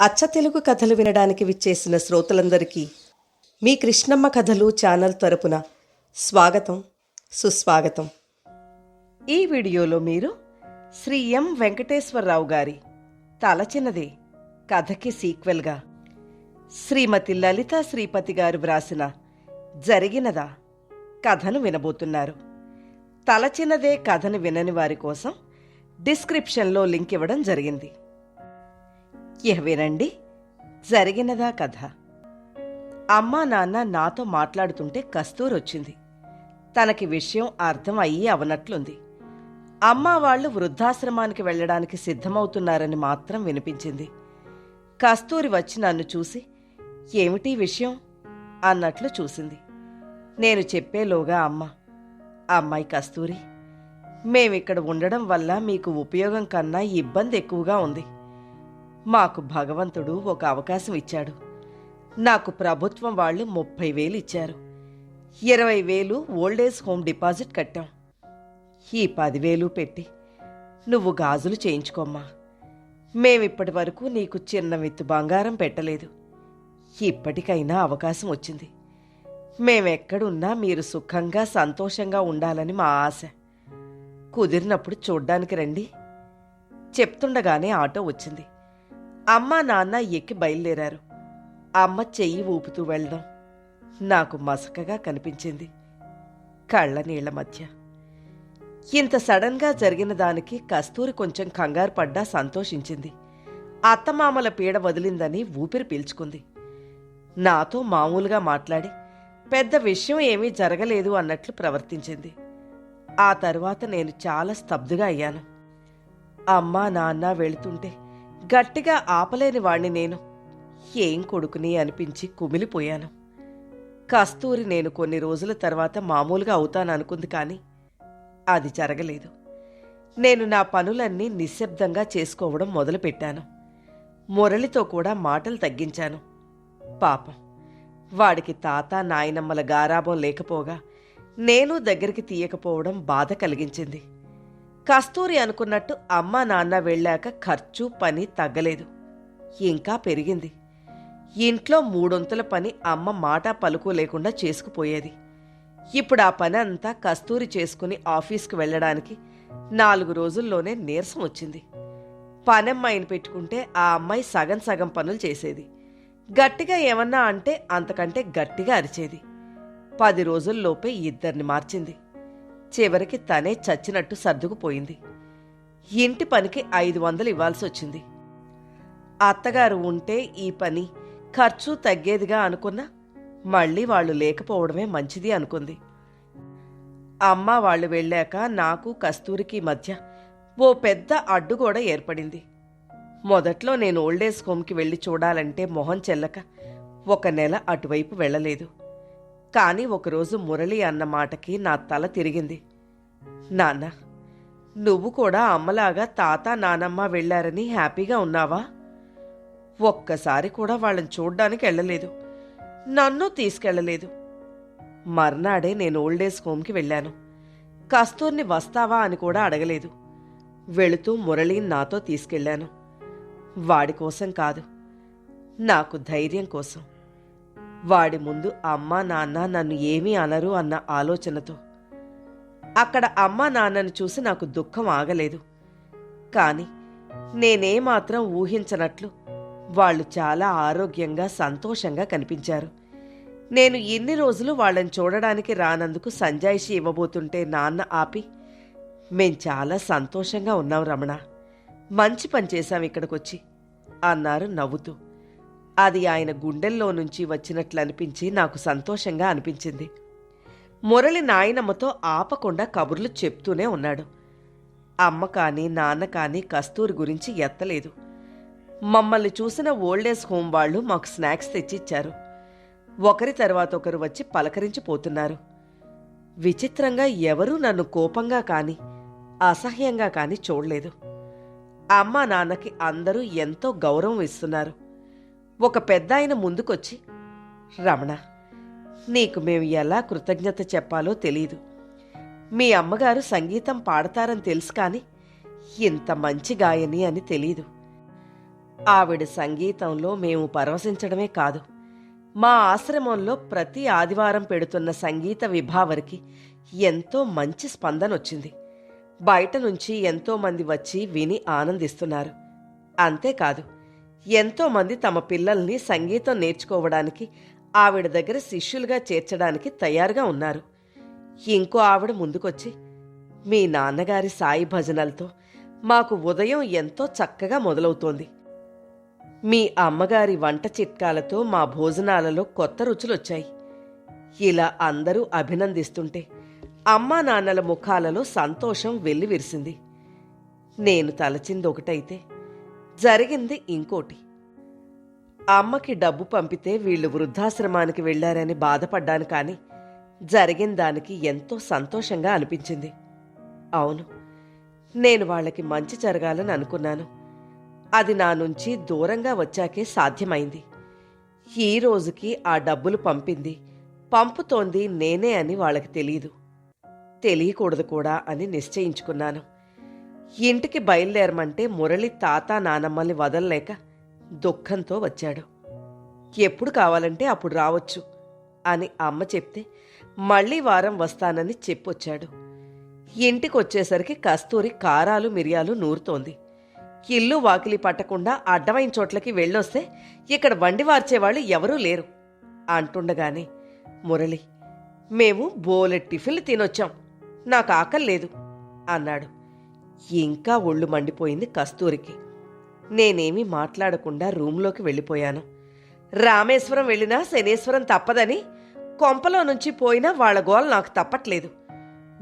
అచ్చ తెలుగు కథలు వినడానికి విచ్చేసిన శ్రోతలందరికీ మీ కృష్ణమ్మ కథలు ఛానల్ తరపున స్వాగతం సుస్వాగతం. ఈ వీడియోలో మీరు శ్రీ ఎం వెంకటేశ్వరరావు గారి తలచినదే కథకి సీక్వెల్గా శ్రీమతి లలిత శ్రీపతి గారు వ్రాసిన జరిగినదా కథను వినబోతున్నారు. తలచినదే కథను వినని వారి కోసం డిస్క్రిప్షన్లో లింక్ ఇవ్వడం జరిగింది. ఇహ వినండి జరిగినదా కథ? అమ్మా నాన్న నాతో మాట్లాడుతుంటే కస్తూరి వచ్చింది. తనకి విషయం అర్థం అయ్యి అవనట్లుంది. అమ్మ వాళ్ళు వృద్ధాశ్రమానికి వెళ్ళడానికి సిద్ధమవుతున్నారని మాత్రం వినిపించింది. కస్తూరి వచ్చి నన్ను చూసి ఏమిటి విషయం? అన్నట్లు చూసింది. నేను చెప్పేలోగా అమ్మ అమ్మాయి కస్తూరి మేమిక్కడ ఉండడం వల్ల మీకు ఉపయోగం కన్నా ఇబ్బంది ఎక్కువగా ఉంది. మాకు భగవంతుడు ఒక అవకాశం ఇచ్చాడు. నాకు ప్రభుత్వం వాళ్ళు ముప్పై వేలు ఇచ్చారు. ఇరవై వేలు ఓల్డేజ్ హోమ్ డిపాజిట్ కట్టాం. ఈ పదివేలు పెట్టి నువ్వు గాజులు చేయించుకోమ్మా. మేమిప్పటి వరకు నీకు చిన్న విత్తు బంగారం పెట్టలేదు. ఇప్పటికైనా అవకాశం వచ్చింది. మేమెక్కడున్నా మీరు సుఖంగా సంతోషంగా ఉండాలని మా ఆశ. కుదిరినప్పుడు చూడ్డానికి రండి. చెప్తుండగానే ఆటో వచ్చింది. అమ్మ నాన్న ఎక్కి బయలుదేరారు. అమ్మ చెయ్యి ఊపుతూ వెళ్ళడం నాకు మసకగా కనిపించింది. కళ్ళ నీళ్ళ మధ్య. ఇంత సడన్గా జరిగిన దానికి కస్తూరి కొంచెం కంగారు పడ్డా సంతోషించింది. అత్తమామల పీడ వదిలిందని ఊపిరి పీల్చుకుంది. నాతో మామూలుగా మాట్లాడి పెద్ద విషయం ఏమీ జరగలేదు అన్నట్లు ప్రవర్తించింది. ఆ తర్వాత నేను చాలా స్తబ్దుగా అయ్యాను. అమ్మా నాన్న వెళుతుంటే గట్టిగా ఆపలేని వాణ్ణి నేను. ఏం కొడుకుని అనిపించి కుమిలిపోయాను. కస్తూరి నేను కొన్ని రోజుల తర్వాత మామూలుగా అవుతాననుకుంది కానీ అది జరగలేదు. నేను నా పనులన్నీ నిశ్శబ్దంగా చేసుకోవడం మొదలుపెట్టాను. మురళితో కూడా మాటలు తగ్గించాను. పాపం వాడికి తాత నాయనమ్మల గారాబం లేకపోగా నేను దగ్గరికి తీయకపోవడం బాధ కలిగించింది. కస్తూరి అనుకున్నట్టు అమ్మ నాన్న వెళ్ళాక ఖర్చు పని తగ్గలేదు. ఇంకా పెరిగింది. ఇంట్లో మూడొంతుల పని అమ్మ మాట పలుకు లేకుండా చేసుకుపోయేది. ఇప్పుడు ఆ పని అంతా కస్తూరి చేసుకుని ఆఫీస్కి వెళ్ళడానికి నాలుగు రోజుల్లోనే నీరసం వచ్చింది. పనమ్మాయిని పెట్టుకుంటే ఆ అమ్మాయి సగం సగం పనులు చేసేది. గట్టిగా ఏమన్నా అంటే అంతకంటే గట్టిగా అరిచేది. పది రోజుల్లోపే ఇద్దరిని మార్చింది. చివరికి తనే చచ్చినట్టు సర్దుకుపోయింది. ఇంటి పనికి ఐదు వందలు ఇవ్వాల్సి వచ్చింది. అత్తగారు ఉంటే ఈ పని ఖర్చు తగ్గేదిగా అనుకున్నా మళ్ళీ వాళ్ళు లేకపోవడమే మంచిది అనుకుంది. అమ్మ వాళ్ళు వెళ్ళాక నాకు కస్తూరికి మధ్య ఓ పెద్ద అడ్డుగోడ ఏర్పడింది. మొదట్లో నేను ఓల్డేజ్ హోమ్కి వెళ్ళి చూడాలంటే మొహం చెల్లక ఒక నెల అటువైపు వెళ్ళలేదు. కానీ ఒకరోజు మురళి అన్న మాటకి నా తల తిరిగింది. నాన్న నువ్వు కూడా అమ్మలాగా తాత నానమ్మ వెళ్ళారని హ్యాపీగా ఉన్నావా? ఒక్కసారి కూడా వాళ్ళని చూడ్డానికి వెళ్ళలేదు. నన్ను తీసుకెళ్ళలేదు. మర్నాడే నేను ఓల్డేజ్ హోమ్కి వెళ్ళాను. కస్తూర్ని వస్తావా అని కూడా అడగలేదు. వెళుతూ మురళిని నాతో తీసుకెళ్ళాను. వాడి కోసం కాదు నాకు ధైర్యం కోసం. వాడి ముందు అమ్మా నాన్న నన్ను ఏమీ అనరు అన్న ఆలోచనతో. అక్కడ అమ్మా నాన్నను చూసి నాకు దుఃఖం ఆగలేదు. కాని నేనేమాత్రం ఊహించనట్లు వాళ్ళు చాలా ఆరోగ్యంగా సంతోషంగా కనిపించారు. నేను ఇన్ని రోజులు వాళ్ళని చూడడానికి రానందుకు సంజాయిషి ఇవ్వబోతుంటే నాన్న ఆపి మేం చాలా సంతోషంగా ఉన్నాం రమణ. మంచి పని చేశాం ఇక్కడికొచ్చి అన్నారు నవ్వుతూ. అది ఆయన గుండెల్లో నుంచి వచ్చినట్లు అనిపించి నాకు సంతోషంగా అనిపించింది. మురళి నాయనమ్మతో ఆపకుండా కబుర్లు చెప్తూనే ఉన్నాడు. అమ్మ కానీ నాన్న కానీ కస్తూరి గురించి ఎత్తలేదు. మమ్మల్ని చూసిన ఓల్డేజ్ హోమ్ వాళ్ళు మాకు స్నాక్స్ తెచ్చిచ్చారు. ఒకరి తర్వాత ఒకరు వచ్చి పలకరించిపోతున్నారు. విచిత్రంగా ఎవరూ నన్ను కోపంగా కానీ అసహ్యంగా కానీ చూడలేదు. అమ్మ నాన్నకి అందరూ ఎంతో గౌరవం ఇస్తున్నారు. ఒక పెద్ద ఆయన ముందుకొచ్చి రమణ నీకు మేము ఎలా కృతజ్ఞత చెప్పాలో తెలీదు. మీ అమ్మగారు సంగీతం పాడతారని తెలుసు కానీ ఇంత మంచి గాయని అని తెలీదు. ఆవిడ సంగీతంలో మేము పరవశించడమే కాదు. మా ఆశ్రమంలో ప్రతి ఆదివారం పెడుతున్న సంగీత విభావరికి ఎంతో మంచి స్పందన వచ్చింది. బయట నుంచి ఎంతోమంది వచ్చి విని ఆనందిస్తున్నారు. అంతేకాదు ఎంతో మంది తమ పిల్లల్ని సంగీతం నేర్చుకోవడానికి ఆవిడ దగ్గర శిష్యులుగా చేర్చడానికి తయారుగా ఉన్నారు. ఇంకో ఆవిడ ముందుకొచ్చి మీ నాన్నగారి సాయి భజనలతో మాకు ఉదయం ఎంతో చక్కగా మొదలవుతోంది. మీ అమ్మగారి వంట చిట్కాలతో మా భోజనాలలో కొత్త రుచులొచ్చాయి. ఇలా అందరూ అభినందిస్తుంటే అమ్మా నాన్నల ముఖాలలో సంతోషం వెల్లివిరిసింది. నేను తలచింది ఒకటైతే జరిగింది ఇంకోటి. అమ్మకి డబ్బు పంపితే వీళ్ళు వృద్ధాశ్రమానికి వెళ్ళారని బాధపడ్డాను కానీ జరిగిన దానికి ఎంతో సంతోషంగా అనిపించింది. అవును నేను వాళ్ళకి మంచి జరగాలని అనుకున్నాను. అది నా నుంచి దూరంగా వచ్చాకే సాధ్యమైంది. ఈ రోజుకి ఆ డబ్బులు పంపింది పంపుతోంది నేనే అని వాళ్ళకి తెలియదు. తెలియకూడదు కూడా అని నిశ్చయించుకున్నాను. ఇంటికి బయలుదేరమంటే మురళి తాత నానమ్మల్ని వదలలేక దుఃఖంతో వచ్చాడు. ఎప్పుడు కావాలంటే అప్పుడు రావచ్చు అని అమ్మ చెప్తే మళ్ళీ వారం వస్తానని చెప్పొచ్చాడు. ఇంటికి వచ్చేసరికి కస్తూరి కారాలు మిరియాలు నూరుతోంది. ఇల్లు వాకిలి పట్టకుండా అడ్డమైన చోట్లకి వెళ్ళొస్తే ఇక్కడ వండి వార్చేవాళ్ళు ఎవరూ లేరు అంటుండగానే మురళి మేము బోలెట్ టిఫిన్లు తినొచ్చాం. నాకు ఆకలి లేదు అన్నాడు. ఇంకా ఒళ్ళు మండిపోయింది కస్తూరికి. నేనేమీ మాట్లాడకుండా రూంలోకి వెళ్ళిపోయాను. రామేశ్వరం వెళ్ళినా శనేశ్వరం తప్పదని కొంపలో నుంచి పోయినా వాళ్ళ గోల నాకు తప్పట్లేదు.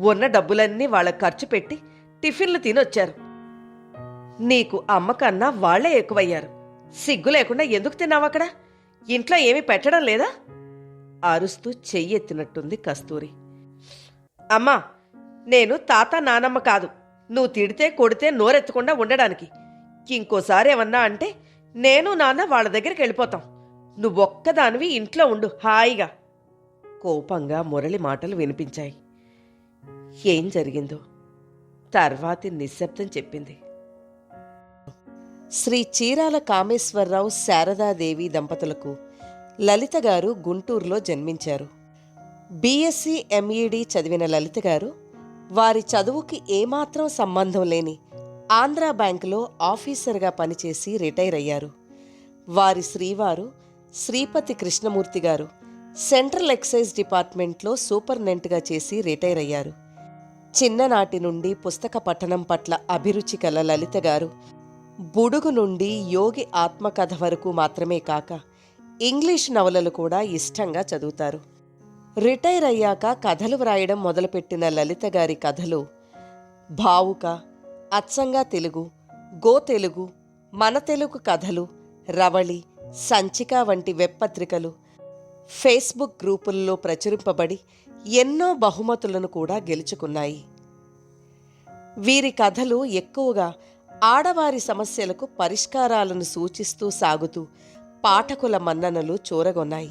ఉన్న డబ్బులన్నీ వాళ్ళ ఖర్చు పెట్టి టిఫిన్లు తినొచ్చారు. నీకు అమ్మకన్నా వాళ్ళే ఎక్కువయ్యారు. సిగ్గు లేకుండా ఎందుకు తిన్నావు అక్కడ? ఇంట్లో ఏమీ పెట్టడం లేదా? అరుస్తూ చెయ్యెత్తినట్టుంది కస్తూరి. అమ్మా నేను తాత నానమ్మ కాదు. నువ్వు తిడితే కొడితే నోరెత్తకుండా ఉండడానికి. ఇంకోసారి ఏమన్నా అంటే నేను నాన్న వాళ్ళ దగ్గరికి వెళ్ళిపోతాం. నువ్వొక్కదానివి ఇంట్లో ఉండు హాయిగా. కోపంగా మురళి మాటలు వినిపించాయి. ఏం జరిగిందో? తర్వాతి నిశ్శబ్దం చెప్పింది. శ్రీ చీరాల కామేశ్వరరావు శారదాదేవి దంపతులకు లలిత గారు గుంటూరులో జన్మించారు. బీఎస్సీ ఎంఈడి చదివిన లలిత గారు వారి చదువుకి ఏమాత్రం సంబంధం లేని ఆంధ్రా బ్యాంకులో ఆఫీసర్గా పనిచేసి రిటైర్ అయ్యారు. వారి శ్రీవారు శ్రీపతి కృష్ణమూర్తి గారు సెంట్రల్ ఎక్సైజ్ డిపార్ట్మెంట్లో సూపర్నెంట్గా చేసి రిటైర్ అయ్యారు. చిన్ననాటి నుండి పుస్తక పఠనం పట్ల అభిరుచి కల లలిత గారు బుడుగు నుండి యోగి ఆత్మకథ వరకు మాత్రమే కాక ఇంగ్లీష్ నవలలు కూడా ఇష్టంగా చదువుతారు. రిటైర్ అయ్యాక కథలు వ్రాయడం మొదలుపెట్టిన లలిత గారి కథలు. భావుక అచ్చంగా తెలుగు గో తెలుగు మన తెలుగు కథలు రవళి సంచిక వంటి వెబ్ పత్రికలు ఫేస్బుక్ గ్రూపుల్లో ప్రచురింపబడి ఎన్నో బహుమతులను కూడా గెలుచుకున్నాయి. వీరి కథలు ఎక్కువగా ఆడవారి సమస్యలకు పరిష్కారాలను సూచిస్తూ సాగుతూ పాఠకుల మన్ననలు చూరగొన్నాయి.